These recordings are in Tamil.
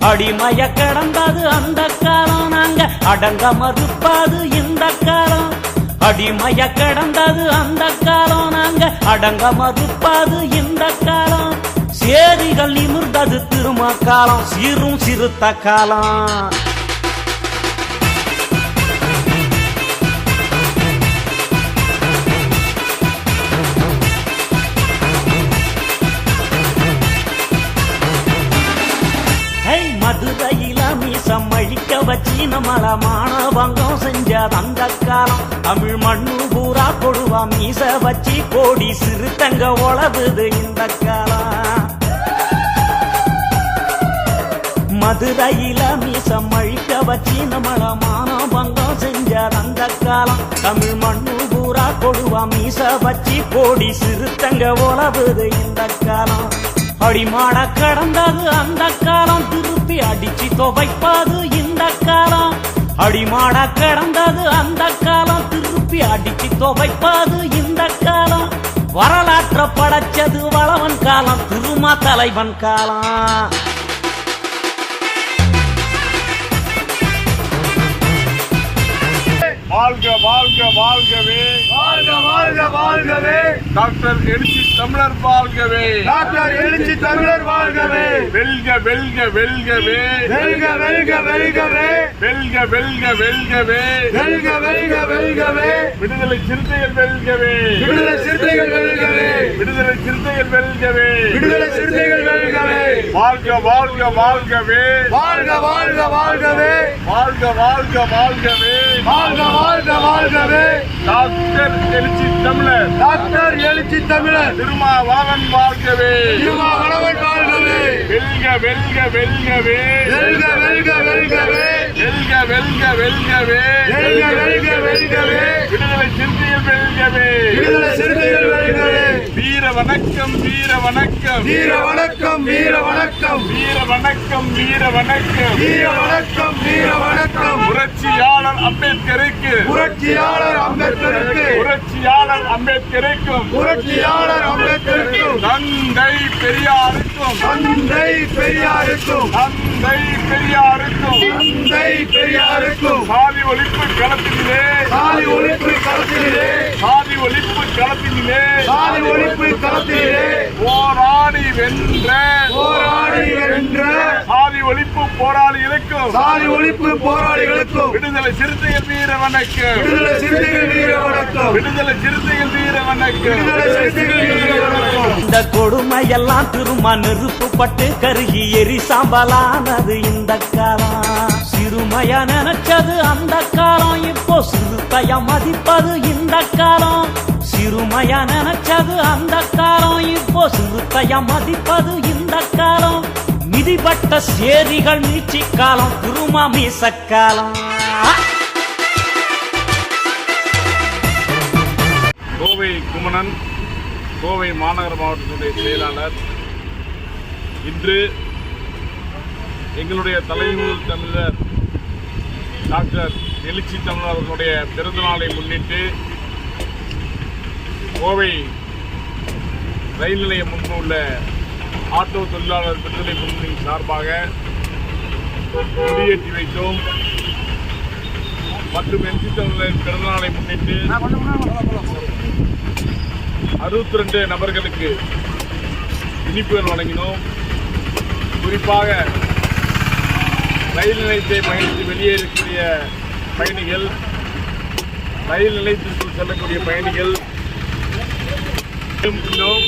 அடிமைய கடந்தது அந்த காலம். நாங்க அடங்க மறுப்பாது இந்த காலம். அடிமைய கடந்தது அந்த காலம். நாங்க அடங்க மறுப்பாது இந்த காலம். சேரிகள் நிமிர்ந்தது திரும்ப காலம் சீரும் சிறுத்த காலம். மதுரையில மீசம் அழிக்க வச்சு நம்மள மானபங்கம் செஞ்ச அந்த காலம் தமிழ் மண்ணு பூரா கொடுவா மீச வச்சு கோடி சிறுத்தங்க உழவுது இந்த காலம் மதுரையில மீசம் அழிக்க வச்சு நம்மள மானபங்கம் செஞ்ச அந்த காலம் தமிழ் மண்ணு பூரா கொடுவா மீச வச்சு கோடி சிறுத்தங்க உழவுது இந்த காலம் அடிமாட கடந்தது அந்த காலம் திரு அடிச்சு துவைப்பாது இந்த காலம். அடிமாட கடந்தது அந்த காலம். திருப்பி அடிச்சு துவைப்பாது இந்த காலம். வரலாற்ற படைச்சது வளவன் காலம் திருமா தலைவன் காலம். வாழ்க வாழ்க வாழ்கவே. வாழ்க வாழ்க வாழ்கவே. டாக்டர் எழுச்சி தமிழர் வாழ்கவே. டாக்டர் எழுச்சி தமிழர் வாழ்கவே. வெல்க வெல்க வெல்கவே. வெல்க வெல்க வெல்கவே. வெல்க வெல்க வெல்கவே. வெல்க வெல்க வெல்கவே. விடுதலை சிறுத்தைகள் வெல்கவே. விடுதலை சிறுத்தைகள் வெல்கவே. விடுதலை சிறுத்தைகள் வெல்கவே. விடுதலை சிறுத்தைகள் வெல்கவே. வாழ்க வாழ்க வாழ்கவே. வாழ்க வாழ்க வாழ்கவே. வாழ்க வாழ்க வாழ்கவே. வாழ்க வாழ்க வாழ்கவே. டாக்டர் எழுச்சி தமிழர். டாக்டர் எழுச்சி தமிழர். திருமாவளவன் வாழ்கவே. திருமாவளவன் வாழ்கவே. வெல்க வெல்க வெல்கவே. வெல்க வெல்க வெல்கவே. வெல்க வெல்க வெல்கவே. வெல்க வெல்க வெல்கவே. விடுதலை சிறுத்தைகள் வெல்கவே. விடுதலை சிறுத்தைகள் வெல்கவே. வீர வணக்கம் வீர வணக்கம். வீர வணக்கம் வீர வணக்கம். வீர வணக்கம் வீர வணக்கம். வீர வணக்கம் வீர வணக்கம். புரட்சியாளர் அம்பேத்கருக்கு. புரட்சியாளர் அம்பேத்கருக்கு. புரட்சியாளர் அம்பேத்கருக்கும். புரட்சியாளர் அம்பேத்கருக்கும். தந்தை பெரியாருக்கும் தந்தை பெரியாருக்கும். தந்தை பெரியாருக்கும். தந்தை பெரியாருக்கும். சாதி ஒழிப்பு களத்திலே சாதி ஒழிப்பு களத்திலே சாதி ஒழிப்பு களத்திலே சாதி ஒழிப்பு களத்திலே போராடி வென்ற. போராடி வென்ற. ஒழிப்பு போராளிகளுக்கும் சாதி ஒழிப்பு போராளிகளுக்கும் விடுதலை சிறுத்தைகள் வீர வணக்கம். விடுதலை சிறுத்தைகள் வீர வணக்கம். விடுதலை சிறுத்தைகள் வீர வணக்கம். விடுதலை சிறுத்தைகள் வீர வணக்கம். இந்த கொடுமையெல்லாம் திரும்ப நெருப்பு பட்டு கருகி எரி சாம்பலானது இந்த காலம். சிறுமையா நினைச்சது அந்த காலம். இப்போ சிறுத்தைய மதிப்பது இந்த காலம். சிறுமையா நினைச்சது அந்த காலம். இப்போ சிறுத்தைய மதிப்பது இந்த காலம். மிதிப்பட்ட சேரிகள் நீச்சிக்காலம் காலம் திருமா மீசக்காலம். கோவை குமணன் கோவை மாநகர மாவட்டத்தினுடைய செயலாளர் இன்று எங்களுடைய தலைமுதல் தமிழர் டாக்டர் எழுச்சி தமிழர் அவர்களுடைய பிறந்தநாளை முன்னிட்டு கோவை ரயில் நிலையம் முன்பு உள்ள ஆட்டோ தொழிலாளர் விடுதலை முன்னணி சார்பாக கொடியேற்றி வைத்தோம். மற்றும் என்சி தமிழரின் பிறந்தநாளை முன்னிட்டு அறுபத்தி ரெண்டு நபர்களுக்கு இனிப்புகள் வழங்கினோம். குறிப்பாக ரயில் நிலையத்தை பயணித்து வெளியே இருக்கக்கூடிய பயணிகள் ரயில் நிலையத்திற்குள் செல்லக்கூடிய பயணிகள் இன்னும்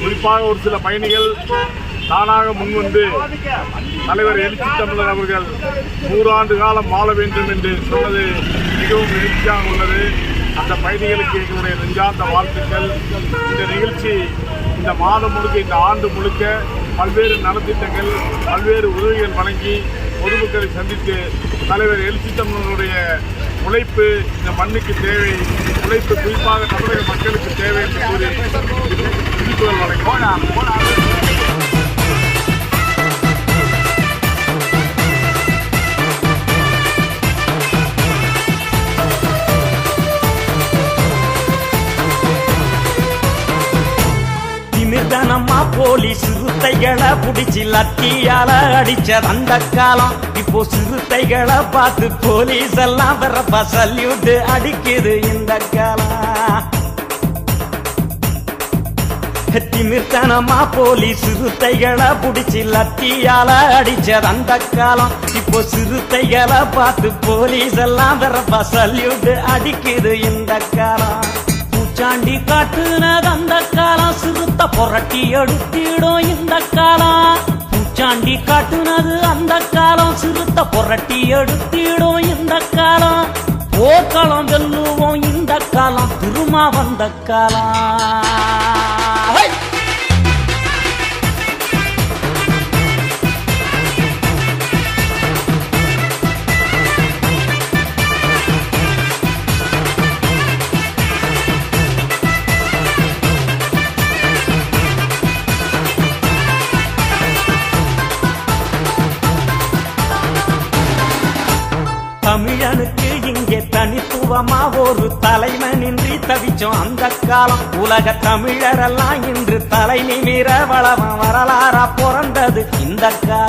குறிப்பாக ஒரு சில பயணிகள் தானாக முன்வந்து தலைவர் எழுச்சி தமிழர் அவர்கள் நூறாண்டு காலம் வாழ வேண்டும் என்று சொன்னது மிகவும் எழுச்சியாக உள்ளது. அந்த பயணிகளுக்கு எங்களுடைய நெஞ்சார்ந்த வாழ்த்துக்கள். இந்த நிகழ்ச்சி இந்த மாதம் முழுக்க இந்த ஆண்டு முழுக்க பல்வேறு நலத்திட்டங்கள் பல்வேறு உதவிகள் வழங்கி பொதுமக்களை சந்தித்து தலைவர் எழுச்சி தமிழனுடைய உழைப்பு இந்த மண்ணுக்கு தேவை உழைப்பு குறிப்பாக தமிழக மக்களுக்கு தேவை என்று கூறி விழிப்புணர்வு வழங்கினார் போலீஸ் சிறுத்தைகளை புடிச்சு லத்தியால அடிச்ச அந்த காலம். இப்போ சிறுத்தைகளை பார்த்து போலீஸ் எல்லாம் வரப்பா சல்யூட் அடிக்குது இந்த காலம். திமிர்த்தனமா போலீஸ் சிறுத்தைகளை புடிச்சு லத்தியால அடிச்ச அந்த காலம். இப்போ சிறுத்தைகளை பார்த்து போலீஸ் எல்லாம் வரப்பா சல்யூட் அடிக்குது இந்த காலம். பூச்சாண்டி காட்டுனது அந்த காலம் சிறுத்த புரட்டி எடுத்திடும் இந்த காலம். பூச்சாண்டி காட்டுனது அந்த காலம் சிறுத்த புரட்டி எடுத்திடும் இந்த காலம். போர்க்காலம் வெல்லுவோம் இந்த காலம் திருமா வந்த காலம். இங்கே தனித்துவமா ஒரு நின்றி தவிச்சோம். அந்த காலம் உலக தமிழரெல்லாம் இன்று தலை நிமிர வளவம் வரலாறா பிறந்தது. இந்த காலம்